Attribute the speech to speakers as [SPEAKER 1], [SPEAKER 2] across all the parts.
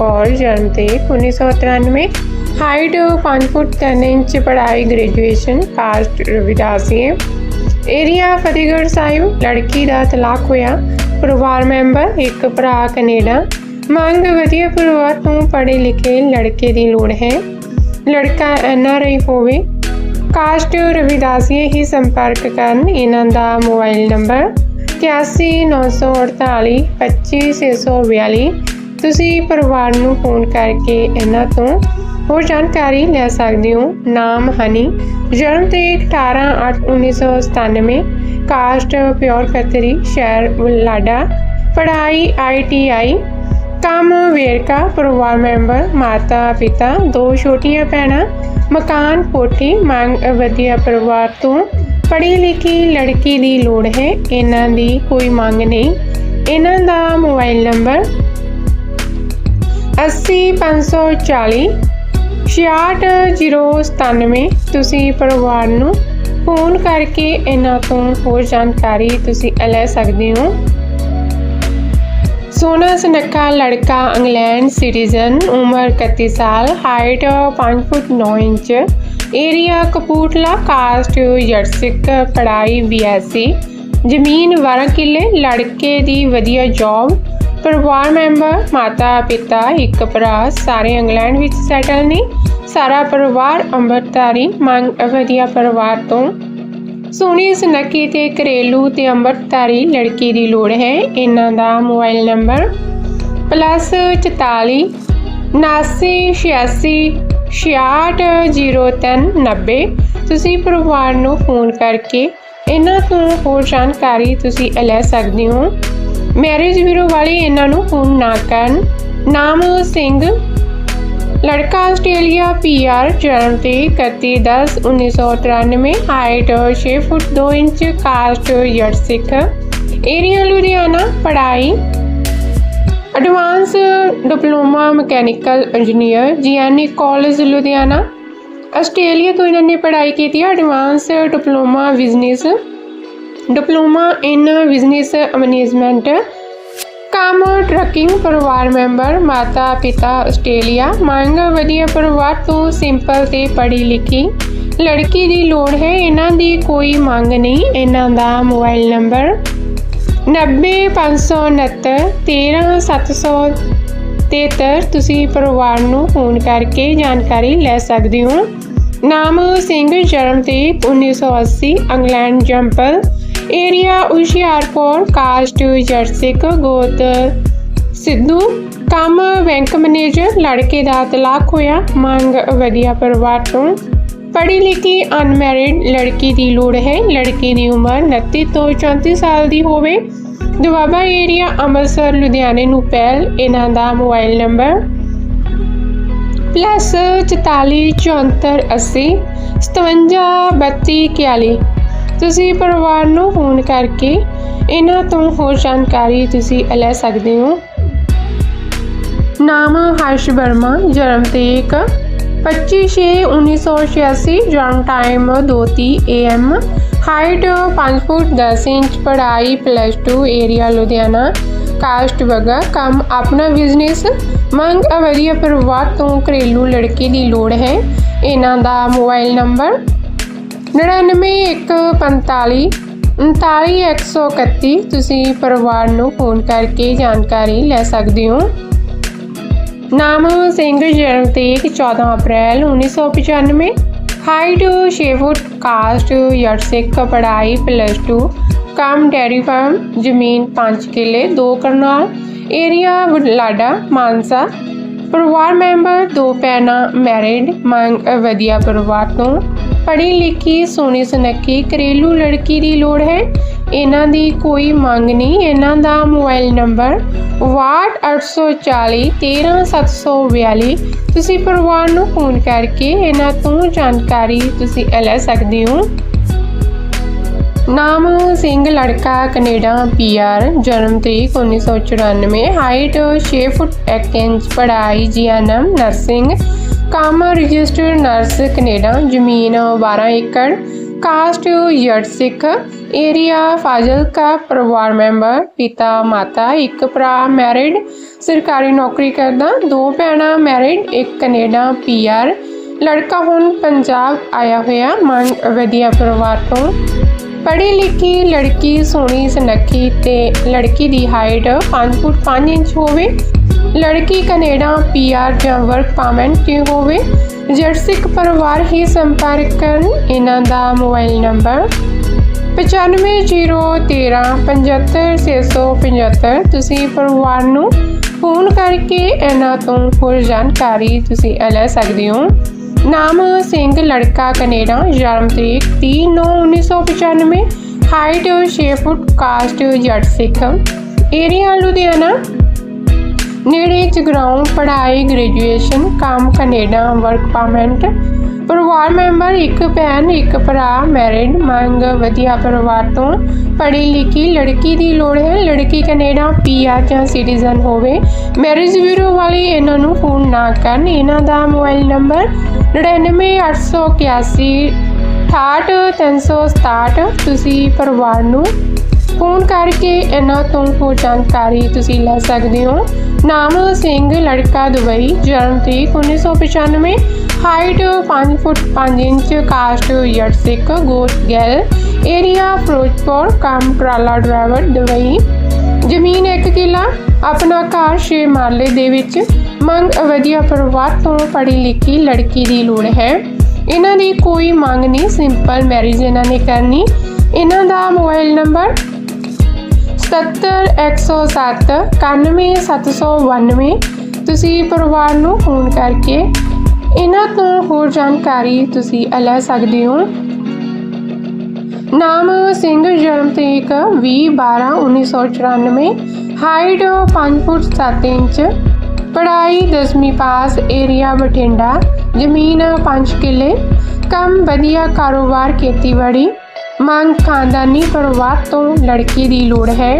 [SPEAKER 1] ਨਾਮ ਕੌਰ ਜਨਮ ਤਰੀਕ 1993 ਹਾਈਟ 5 ਫੁੱਟ 3 ਇੰਚ ਪੜ੍ਹਾਈ graduation caste Ravidasia area Fatehgarh Sahib ਲੜਕੀ ਦਾ ਤਲਾਕ ਹੋਇਆ ਪਰਿਵਾਰ ਮੈਂਬਰ ਇੱਕ ਭਰਾ ਕੈਨੇਡਾ ਮੰਗ ਵਧੀਆ ਪਰਿਵਾਰ ਤੋਂ ਪੜ੍ਹੇ ਲਿਖੇ ਲੜਕੇ ਦੀ ਲੋੜ ਹੈ ਲੜਕਾ ਐਨਆਰਆਈ ਹੋਵੇ ਕਾਸਟ ਰਵਿਦਾਸੀਏ ਹੀ ਸੰਪਰਕ ਕਰਨ ਇਹਨਾਂ ਦਾ ਮੋਬਾਈਲ ਨੰਬਰ 8194 25642 ਤੁਸੀਂ ਪਰਿਵਾਰ ਨੂੰ ਫੋਨ ਕਰਕੇ ਇਹਨਾਂ ਤੋਂ ਹੋਰ ਜਾਣਕਾਰੀ ਲੈ ਸਕਦੇ ਹੋ। ਨਾਮ ਹਨੀ, ਜਨਮ ਤਰੀਕ 18/8/1997 ਕਾਸਟ ਪਿਓਰ ਕਤਰੀ, ਸ਼ਹਿਰ ਬੁਲਾਡਾ ਪੜ੍ਹਾਈ ਆਈਟੀਆਈ ਕੰਮ ਵੇਰਕਾ, ਪਰਿਵਾਰ ਮੈਂਬਰ, ਮਾਤਾ ਪਿਤਾ, ਦੋ ਛੋਟੀਆਂ ਭੈਣਾਂ, ਮਕਾਨ, ਕੋਠੀ, ਮੰਗ ਵਧੀਆ ਪਰਿਵਾਰ ਤੋਂ ਪੜ੍ਹੀ ਲਿਖੀ ਲੜਕੀ ਦੀ ਲੋੜ ਹੈ। ਇਹਨਾਂ ਦੀ ਕੋਈ ਮੰਗ ਨਹੀਂ। ਇਹਨਾਂ ਦਾ ਮੋਬਾਈਲ ਨੰਬਰ 80540 66097 ਤੁਸੀਂ ਪਰਿਵਾਰ ਨੂੰ ਫੋਨ ਕਰਕੇ ਇਹਨਾਂ ਤੋਂ ਹੋਰ ਜਾਣਕਾਰੀ ਤੁਸੀਂ ਲੈ ਸਕਦੇ ਹੋ। ਸੋਨਾ ਸੁਨੱਖਾ ਲੜਕਾ ਇੰਗਲੈਂਡ ਸਿਟੀਜ਼ਨ, ਉਮਰ 31 ਸਾਲ height 5 foot 9 inch area Kapurthala caste ਜਰਸਿਕ ਪੜਾਈ ਬੀਐਸਸੀ, ਜ਼ਮੀਨ 12 ਕਿੱਲੇ, ਲੜਕੇ ਦੀ ਵਧੀਆ ਜੌਬ ਪਰਿਵਾਰ ਮੈਂਬਰ, ਮਾਤਾ, ਪਿਤਾ, ਇੱਕ ਭਰਾ, ਸਾਰੇ ਇੰਗਲੈਂਡ ਵਿੱਚ ਸੈਟਲ ਨੇ। ਸਾਰਾ ਪਰਿਵਾਰ ਅੰਮ੍ਰਿਤਧਾਰੀ, ਮੰਗ ਵਧੀਆ ਪਰਿਵਾਰ ਤੋਂ। ਸੋਹਣੀ ਸੁਨੱਖੀ ਤੇ ਘਰੇਲੂ ਤੇ ਅੰਮ੍ਰਿਤਧਾਰੀ ਲੜਕੀ ਦੀ ਲੋੜ ਹੈ। ਇਹਨਾਂ ਦਾ ਮੋਬਾਈਲ ਨੰਬਰ ਪਲੱਸ 44 79 86 660390 ਤੁਸੀਂ ਪਰਿਵਾਰ ਨੂੰ ਫੋਨ ਕਰਕੇ ਇਹਨਾਂ ਤੋਂ ਹੋਰ ਜਾਣਕਾਰੀ ਤੁਸੀਂ ਲੈ ਸਕਦੇ ਹੋ। ਮੈਰਿਜ ਬਿਊਰੋ ਵਾਲੇ ਇਹਨਾਂ ਨੂੰ ਫੋਨ ਨਾ ਕਰਨ। ਨਾਮ ਸਿੰਘ, ਲੜਕਾ ਆਸਟ੍ਰੇਲੀਆ ਪੀਆਰ ਜਨਮ ਤੇ 31/10/1993 ਹਾਈਟ 6 ਫੁੱਟ 2 ਇੰਚ ਕਾਸਟ ਯਰਸਿਕ ਏਰੀਆ ਲੁਧਿਆਣਾ, ਪੜ੍ਹਾਈ। Advance diploma mechanical engineer GNE college Ludhiana. Australia ਤੋਂ ਇਹਨਾਂ ਨੇ ਪੜ੍ਹਾਈ ਕੀਤੀ ਹੈ advance diploma business diploma in business management, ਕੰਮ ਟਰੱਕਿੰਗ, ਪਰਿਵਾਰ ਮੈਂਬਰ, ਮਾਤਾ ਪਿਤਾ ਆਸਟ੍ਰੇਲੀਆ, ਮੰਗ ਵਧੀਆ ਪਰਿਵਾਰ ਤੋਂ ਸਿੰਪਲ ਤੇ ਪੜ੍ਹੀ ਲਿਖੀ। ਲੜਕੀ ਦੀ ਲੋੜ ਹੈ, ਇਹਨਾਂ ਦੀ ਕੋਈ ਮੰਗ ਨਹੀਂ, ਇਹਨਾਂ ਦਾ ਮੋਬਾਈਲ ਨੰਬਰ 90569 13773 ਤੁਸੀਂ ਪਰਿਵਾਰ ਨੂੰ ਫੋਨ ਕਰਕੇ ਜਾਣਕਾਰੀ ਲੈ ਸਕਦੇ ਹੋ। ਨਾਮ ਸਿੰਘ, ਜਨਮ ਤੇ 1980 ਇੰਗਲੈਂਡ, ਜੰਪਲ। ਏਰੀਆ ਹੁਸ਼ਿਆਰਪੁਰ, ਕਾਸਟ ਜਰਸਿਕ ਗੋਤ ਸਿੱਧੂ। ਕੰਮ ਬੈਂਕ ਮੈਨੇਜਰ, ਲੜਕੇ ਦਾ ਤਲਾਕ ਹੋਇਆ, ਮੰਗ ਵਧੀਆ ਪਰਿਵਾਰ ਤੋਂ। ਪੜ੍ਹੀ ਲਿਖੀ ਅਨਮੈਰਿਡ ਲੜਕੀ ਦੀ ਲੋੜ ਹੈ, ਲੜਕੀ ਦੀ ਉਮਰ 29 ਤੋਂ 34 ਸਾਲ ਦੀ ਹੋਵੇ। ਦੁਆਬਾ ਏਰੀਆ ਅੰਮ੍ਰਿਤਸਰ, ਲੁਧਿਆਣੇ ਨੂੰ ਪਹਿਲ, ਇਹਨਾਂ ਦਾ ਮੋਬਾਈਲ ਨੰਬਰ ਪਲੱਸ 44 ਤੁਸੀਂ ਪਰਿਵਾਰ ਨੂੰ ਫੋਨ ਕਰਕੇ ਇਹਨਾਂ ਤੋਂ ਹੋਰ ਜਾਣਕਾਰੀ ਤੁਸੀਂ ਲੈ ਸਕਦੇ ਹੋ। ਨਾਮ ਹਰਸ਼ ਵਰਮਾ, ਜਨਮ ਤਰੀਕ 25/6/1986 ਜਨਮ time 2:30 AM height 5 foot 10 inch, ਪੜ੍ਹਾਈ ਪਲੱਸ 2 ਏਰੀਆ ਲੁਧਿਆਣਾ ਕਾਸਟ ਵਗਾ, ਕੰਮ ਆਪਣਾ ਬਿਜ਼ਨਸ ਮੰਗ ਵਧੀਆ ਪਰਿਵਾਰ ਤੋਂ ਘਰੇਲੂ ਲੜਕੇ ਦੀ ਲੋੜ ਹੈ। ਇਹਨਾਂ ਦਾ ਮੋਬਾਈਲ ਨੰਬਰ 99145 39131 ਤੁਸੀਂ ਪਰਿਵਾਰ ਨੂੰ ਫੋਨ ਕਰਕੇ ਜਾਣਕਾਰੀ ਲੈ ਸਕਦੇ ਹੋ। ਨਾਮ ਸਿੰਘ ਜਨਮ ਤਰੀਕ 14 ਅਪ੍ਰੈਲ 1995 ਹਾਈਟ 6 ਫੁੱਟ ਕਾਸਟ ਯਰਸਿਕ ਪੜ੍ਹਾਈ ਪਲੱਸ 2 ਕੰਮ ਡੈਰੀ ਫਾਰਮ ਜ਼ਮੀਨ 5 ਕਿੱਲੇ 2 ਕਰਨਾਲ ਏਰੀਆ ਲਾਡਾ, ਮਾਨਸਾ। ਪਰਿਵਾਰ ਮੈਂਬਰ ਦੋ ਭੈਣਾਂ ਮੈਰਿਡ ਮੰਗ, ਵਧੀਆ ਪਰਿਵਾਰ ਤੋਂ। ਪੜ੍ਹੀ ਲਿਖੀ ਸੋਹਣੀ ਸੁਨੱਖੀ, ਘਰੇਲੂ ਲੜਕੀ ਦੀ ਲੋੜ ਹੈ। ਇਹਨਾਂ ਦੀ ਕੋਈ ਮੰਗ ਨਹੀਂ। ਇਹਨਾਂ ਦਾ ਮੋਬਾਈਲ ਨੰਬਰ 6840 13742 ਤੁਸੀਂ ਪਰਿਵਾਰ ਨੂੰ ਫੋਨ ਕਰਕੇ ਇਹਨਾਂ ਤੋਂ ਜਾਣਕਾਰੀ ਤੁਸੀਂ ਲੈ ਸਕਦੇ ਹੋ। ਨਾਮ ਸਿੰਘ, ਲੜਕਾ, ਕੈਨੇਡਾ ਪੀਆਰ ਜਨਮ ਤਰੀਕ 1994 ਹਾਈਟ 6 ਫੁੱਟ 1 ਇੰਚ, ਪੜ੍ਹਾਈ ਜੀਐਨਐਮ ਨਰਸਿੰਗ ਕੰਮ ਰਜਿਸਟਰਡ ਨਰਸ ਕੈਨੇਡਾ, ਜ਼ਮੀਨ 12 ਏਕੜ, ਕਾਸਟ ਜੱਟ ਸਿੱਖ ਏਰੀਆ, ਫਾਜ਼ਿਲਕਾ ਪਰਿਵਾਰ ਮੈਂਬਰ, ਪਿਤਾ, ਮਾਤਾ, ਇੱਕ ਭਰਾ, ਮੈਰਿਡ, ਸਰਕਾਰੀ ਨੌਕਰੀ ਕਰਦਾ, ਦੋ ਭੈਣਾਂ, ਮੈਰਿਡ, ਇੱਕ ਕੈਨੇਡਾ, ਪੀਆਰ, ਲੜਕਾ ਹੁਣ ਪੰਜਾਬ ਆਇਆ ਹੋਇਆ ਮੰਗ ਵਧੀਆ ਪਰਿਵਾਰ ਤੋਂ। ਪੜ੍ਹੀ ਲਿਖੀ ਲੜਕੀ ਸੋਹਣੀ ਸੁਨੱਖੀ ਤੇ ਲੜਕੀ ਦੀ ਹਾਈਟ 5 ਫੁੱਟ 5 ਇੰਚ ਹੋਵੇ। ਲੜਕੀ ਕੈਨੇਡਾ ਪੀਆਰ ਜਾਂ ਵਰਕ ਪਰਮਿਟ ਤੇ ਹੋਵੇ। ਜਰਸਿਕ ਪਰਿਵਾਰ ਹੀ ਸੰਪਰਕ ਕਰਨ ਇਹਨਾਂ ਦਾ ਮੋਬਾਈਲ ਨੰਬਰ 9501375675 ਤੁਸੀਂ ਪਰਿਵਾਰ ਨੂੰ ਫੋਨ ਕਰਕੇ ਇਹਨਾਂ ਤੋਂ ਹੋਰ ਜਾਣਕਾਰੀ ਤੁਸੀਂ ਲੈ ਸਕਦੇ ਹੋ। ਨਾਮ ਸਿੰਘ, ਲੜਕਾ ਕੈਨੇਡਾ, ਜਨਮ ਤਰੀਕ 3/9/1995 ਹਾਈਟ 6 ਫੁੱਟ ਕਾਸਟ ਜੱਟ ਸਿੱਖ। ਏਰੀਆ ਲੁਧਿਆਣਾ। ਨੇੜੇ ਜਗਰਾਉਂ ਪੜ੍ਹਾਈ ਗ੍ਰੈਜੂਏਸ਼ਨ ਕੰਮ ਕੈਨੇਡਾ ਵਰਕ ਪਰਮਿਟ ਪਰਿਵਾਰ ਮੈਂਬਰ ਇੱਕ ਭੈਣ, ਇੱਕ ਭਰਾ ਮੈਰਿਡ ਮੰਗ, ਵਧੀਆ ਪਰਿਵਾਰ ਤੋਂ ਪੜ੍ਹੀ ਲਿਖੀ ਲੜਕੀ ਦੀ ਲੋੜ ਹੈ। ਲੜਕੀ ਕੈਨੇਡਾ, ਪੀਆਰ ਜਾਂ ਸਿਟੀਜ਼ਨ ਹੋਵੇ। ਮੈਰਿਜ ਬਿਊਰੋ ਵਾਲੇ ਇਹਨਾਂ ਨੂੰ ਫੋਨ ਨਾ ਕਰਨ। ਇਹਨਾਂ ਦਾ ਮੋਬਾਈਲ ਨੰਬਰ 99881 68367 ਤੁਸੀਂ ਪਰਿਵਾਰ ਨੂੰ ਫੋਨ ਕਰਕੇ ਇਹਨਾਂ ਤੋਂ ਹੋਰ ਜਾਣਕਾਰੀ ਤੁਸੀਂ ਲੈ ਸਕਦੇ ਹੋ। ਨਾਮ ਸਿੰਘ, ਲੜਕਾ ਦੁਬਈ, ਜਨਮ ਤਰੀਕ 1995 height 5 foot 5 inch, caste Jatt Sikh ਗੋਤ ਗੈਲ। ਏਰੀਆ ਫਿਰੋਜ਼ਪੁਰ ਕੰਮ ਟਰਾਲਾ ਡਰਾਈਵਰ ਦੁਬਈ। ਜ਼ਮੀਨ ਇੱਕ ਕਿੱਲਾ। ਆਪਣਾ ਘਰ ਛੇ ਮਾਲੇ ਦੇ ਵਿੱਚ। ਮੰਗ ਵਧੀਆ ਪਰਿਵਾਰ ਤੋਂ ਪੜ੍ਹੀ ਲਿਖੀ ਲੜਕੀ ਦੀ ਲੋੜ ਹੈ। ਇਹਨਾਂ ਦੀ ਕੋਈ ਮੰਗ ਨਹੀਂ ਸਿੰਪਲ ਮੈਰਿਜ ਇਹਨਾਂ ਨੇ ਕਰਨੀ। ਇਹਨਾਂ ਦਾ ਮੋਬਾਈਲ ਨੰਬਰ 70107 91792 ਤੁਸੀਂ ਪਰਿਵਾਰ ਨੂੰ ਫੋਨ ਕਰਕੇ ਇਹਨਾਂ ਤੋਂ ਹੋਰ ਜਾਣਕਾਰੀ ਤੁਸੀਂ ਲੈ ਸਕਦੇ ਹੋ। ਨਾਮ ਸਿੰਘ, ਜਨਮ ਤਰੀਕ 20/12/1994 ਹਾਈਟ 5 ਫੁੱਟ 7 ਇੰਚ। ਪੜ੍ਹਾਈ 10ਵੀਂ ਪਾਸ ਏਰੀਆ ਬਠਿੰਡਾ। ਜ਼ਮੀਨ 5 ਕਿੱਲੇ। ਕੰਮ ਵਧੀਆ ਕਾਰੋਬਾਰ ਖੇਤੀਬਾੜੀ। ਮੰਗ ਖਾਨਦਾਨੀ ਪਰਿਵਾਰ ਤੋਂ ਲੜਕੀ ਦੀ ਲੋੜ ਹੈ।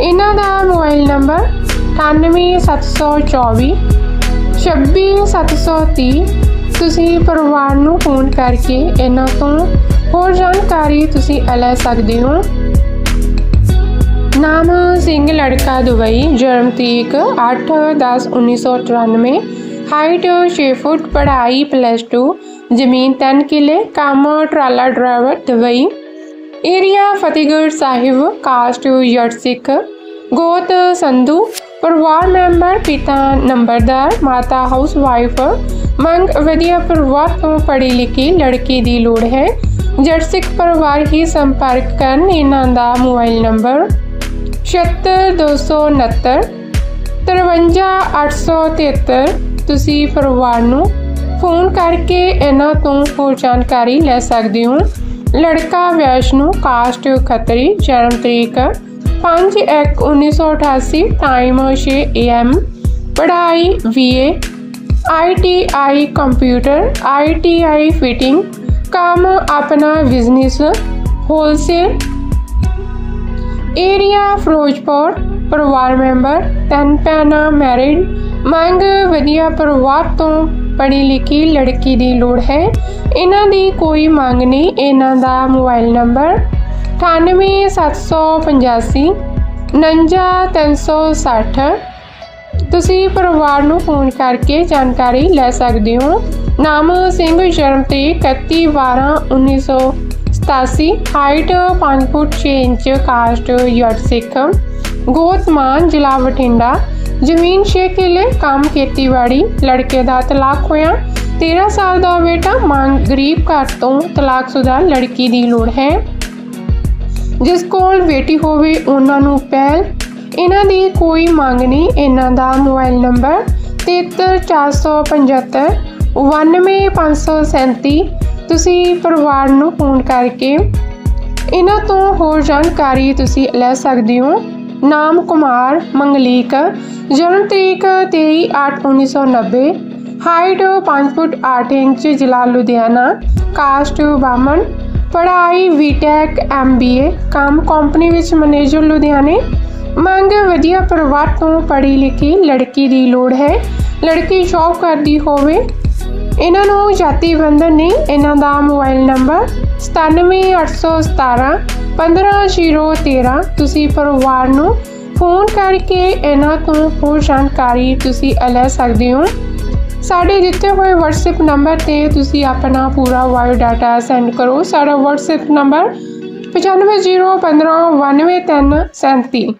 [SPEAKER 1] ਇਹਨਾਂ ਦਾ ਮੋਬਾਈਲ ਨੰਬਰ 98724 26730 ਤੁਸੀਂ ਪਰਿਵਾਰ ਨੂੰ ਫੋਨ ਕਰਕੇ ਇਹਨਾਂ ਤੋਂ ਹੋਰ ਜਾਣਕਾਰੀ ਤੁਸੀਂ ਲੈ ਸਕਦੇ ਹੋ। ਨਾਮ ਸਿੰਘ, ਲੜਕਾ ਦੁਬਈ, ਜਨਮ ਤਰੀਕ 8/10/1994 ਹਾਈਟ 6 ਫੁੱਟ, ਪੜ੍ਹਾਈ ਪਲੱਸ 2 ਜ਼ਮੀਨ 3 ਕਿੱਲੇ, ਕੰਮ, ਟਰਾਲਾ, driver Dubai area Fatehgarh Sahib, caste Jatt Sikh. ਗੋਤ ਸੰਧੂ, ਪਰਿਵਾਰ ਮੈਂਬਰ, ਪਿਤਾ ਨੰਬਰਦਾਰ, ਮਾਤਾ ਹਾਊਸ ਵਾਈਫ। ਮੰਗ ਵਧੀਆ ਪਰਿਵਾਰ ਤੋਂ ਪੜ੍ਹੀ ਲਿਖੀ ਲੜਕੀ ਦੀ ਲੋੜ ਹੈ। ਜੱਟ ਸਿੱਖ ਪਰਿਵਾਰ ਹੀ ਸੰਪਰਕ ਕਰਨ ਇਹਨਾਂ ਦਾ ਮੋਬਾਈਲ ਨੰਬਰ 70269 53873 ਤੁਸੀਂ ਪਰਿਵਾਰ ਨੂੰ ਫੋਨ ਕਰਕੇ ਇਹਨਾਂ ਤੋਂ ਹੋਰ ਜਾਣਕਾਰੀ ਲੈ ਸਕਦੇ ਹੋ। ਲੜਕਾ ਵੈਸ਼ਨੂ ਕਾਸਟ ਖੱਤਰੀ, ਜਨਮ ਤਰੀਕ 5/1/1988 ਟਾਈਮ 6 AM ਪੜ੍ਹਾਈ BA ITI computer ITI fitting ਕੰਮ ਆਪਣਾ ਬਿਜ਼ਨਸ ਹੋਲਸੇਲ ਏਰੀਆ ਫਿਰੋਜ਼ਪੁਰ, ਪਰਿਵਾਰ ਮੈਂਬਰ ਤਿੰਨ ਭੈਣਾਂ ਮੈਰਿਡ ਮੰਗ ਵਧੀਆ ਪਰਿਵਾਰ ਤੋਂ ਪੜ੍ਹੀ ਲਿਖੀ ਲੜਕੀ ਦੀ ਲੋੜ ਹੈ। ਇਹਨਾਂ ਦੀ ਕੋਈ ਮੰਗ ਨਹੀਂ। ਇਹਨਾਂ ਦਾ ਮੋਬਾਈਲ ਨੰਬਰ 98785 49360 ਤੁਸੀਂ ਪਰਿਵਾਰ ਨੂੰ ਫੋਨ ਕਰਕੇ ਜਾਣਕਾਰੀ ਲੈ ਸਕਦੇ ਹੋ। ਨਾਮ ਸਿੰਘ, ਜਨਮ ਤੇ 31 12 1987 height 5 foot 6 inch, caste Jatt ਸਿੱਖ। ਗੋਤਮਾਨ ਜ਼ਿਲ੍ਹਾ ਬਠਿੰਡਾ। ਜ਼ਮੀਨ 6 ਕਿੱਲੇ, ਕੰਮ ਖੇਤੀਬਾੜੀ, ਲੜਕੇ ਦਾ ਤਲਾਕ ਹੋਇਆ। 13 ਸਾਲ ਦਾ ਬੇਟਾ ਮੰਗ ਗਰੀਬ ਘਰ ਤੋਂ ਤਲਾਕਸ਼ੁਦਾ ਲੜਕੀ ਦੀ ਲੋੜ ਹੈ। ਜਿਸ ਕੋਲ ਬੇਟੀ ਹੋਵੇ, ਉਹਨਾਂ ਨੂੰ ਪਹਿਲ। ਇਹਨਾਂ ਦੀ ਕੋਈ ਮੰਗ ਨਹੀਂ, ਇਹਨਾਂ ਦਾ ਮੋਬਾਈਲ ਨੰਬਰ 73475 91537 ਤੁਸੀਂ ਪਰਿਵਾਰ ਨੂੰ ਫੋਨ ਕਰਕੇ ਇਹਨਾਂ ਤੋਂ ਹੋਰ ਜਾਣਕਾਰੀ ਤੁਸੀਂ ਲੈ ਸਕਦੇ ਹੋ। ਨਾਮ ਕੁਮਾਰ ਮੰਗਲੀਕ, ਜਨਮ ਤਰੀਕ 23/8/1990 ਹਾਈਟ 5 ਫੁੱਟ 8 ਇੰਚ, ਜ਼ਿਲ੍ਹਾ ਲੁਧਿਆਣਾ ਕਾਸਟ ਬਾਮਨ ਪੜ੍ਹਾਈ ਬੀਟੈਕ ਐਮਬੀਏ ਕੰਮ ਕੰਪਨੀ ਵਿੱਚ ਮੈਨੇਜਰ ਲੁਧਿਆਣੇ। ਮੰਗ, ਵਧੀਆ ਪਰਿਵਾਰ ਤੋਂ ਪੜ੍ਹੀ ਲਿਖੀ ਲੜਕੀ ਦੀ ਲੋੜ ਹੈ। ਲੜਕੀ ਜੌਬ ਕਰਦੀ ਹੋਵੇ। ਇਹਨਾਂ ਨੂੰ ਜਾਤੀ ਬੰਧਨ ਨਹੀਂ ਇਹਨਾਂ ਦਾ ਮੋਬਾਈਲ ਨੰਬਰ 97817 15013 ਤੁਸੀਂ ਪਰਿਵਾਰ ਨੂੰ ਫੋਨ ਕਰਕੇ ਇਹਨਾਂ ਤੋਂ ਹੋਰ ਜਾਣਕਾਰੀ ਤੁਸੀਂ ਲੈ ਸਕਦੇ ਹੋ। ਸਾਡੇ ਦਿੱਤੇ ਹੋਏ WhatsApp ਨੰਬਰ ਤੇ ਤੁਸੀਂ ਆਪਣਾ ਪੂਰਾ ਵਾਇਓ ਡਾਟਾ ਸੈਂਡ ਕਰੋ। ਸਾਡਾ WhatsApp ਨੰਬਰ 9501599337